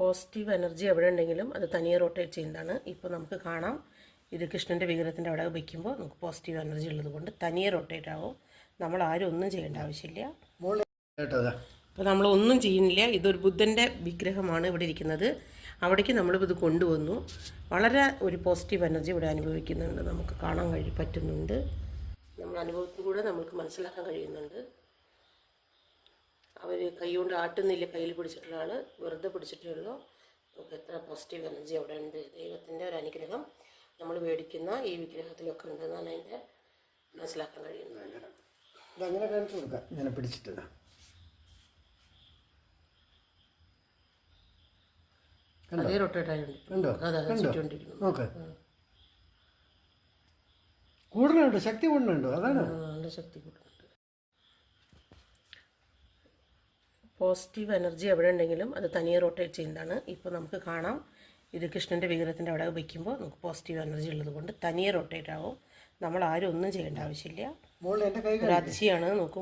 Positive energy എവിടെ ഉണ്ടെങ്കിലും അത് തനിയെ റൊട്ടേറ്റ് ചെയ്യുന്നതാണ്. ഇപ്പോൾ നമുക്ക് കാണാം. ഇത് കൃഷ്ണന്റെ വിഗ്രഹത്തിന്റെ അവിടെ വയ്ക്കുമ്പോൾ നമുക്ക് പോസിറ്റീവ് എനർജി ഉള്ളത് കൊണ്ട് തനിയെ റൊട്ടേറ്റ് ആവും. നമ്മൾ ആരും ഒന്നും ചെയ്യേണ്ട ആവശ്യമില്ല. അപ്പോൾ നമ്മൾ ഒന്നും ചെയ്യുന്നില്ല. ഇതൊരു ബുദ്ധന്റെ വിഗ്രഹമാണ് ഇവിടെ ഇരിക്കുന്നത്. അവിടേക്ക് നമ്മളിപ്പോൾ ഇത് കൊണ്ടുവന്നു. വളരെ ഒരു പോസിറ്റീവ് എനർജി ഇവിടെ അനുഭവിക്കുന്നുണ്ട്. നമുക്ക് കാണാൻ കഴി പറ്റുന്നുണ്ട്. നമ്മൾ അനുഭവത്തിലൂടെ നമുക്ക് മനസ്സിലാക്കാൻ കഴിയുന്നുണ്ട്. അവർ കൈകൊണ്ട് ആട്ടുന്നില്ല കയ്യിൽ പിടിച്ചിട്ടുള്ള ആൾ വെറുതെ പിടിച്ചിട്ടേ ഉള്ളൂ. നമുക്ക് എത്ര പോസിറ്റീവ് എനർജി അവിടെ ഉണ്ട്. ദൈവത്തിന്റെ ഒരു അനുഗ്രഹം നമ്മൾ മേടിക്കുന്ന ഈ വിഗ്രഹത്തിലൊക്കെ ഉണ്ടെന്നാണ് അതിന്റെ മനസ്സിലാക്കാൻ കഴിയുന്നത്. ഇതങ്ങനെ കാണിച്ചു കൊടുക്കാം? ഇങ്ങനെ അതേ കൂടുന്നുണ്ട് ശക്തി കൂടുതലുണ്ടോ അതാണ്. ശക്തി കൂടുന്നുണ്ട് പോസിറ്റീവ് എനർജി എവിടെ ഉണ്ടെങ്കിലും അത് തനിയെ റൊട്ടേറ്റ് ചെയ്യുന്നതാണ്. ഇപ്പോൾ നമുക്ക് കാണാം. ഇത് കൃഷ്ണന്റെ വിഗ്രഹത്തിന്റെ അവിടെ വയ്ക്കുമ്പോൾ നമുക്ക് പോസിറ്റീവ് എനർജി ഉള്ളത് കൊണ്ട് തനിയെ റൊട്ടേറ്റ് ആവും. നമ്മൾ ആരും ഒന്നും ചെയ്യേണ്ട ആവശ്യമില്ല. അതിശയാണ്. നോക്കും.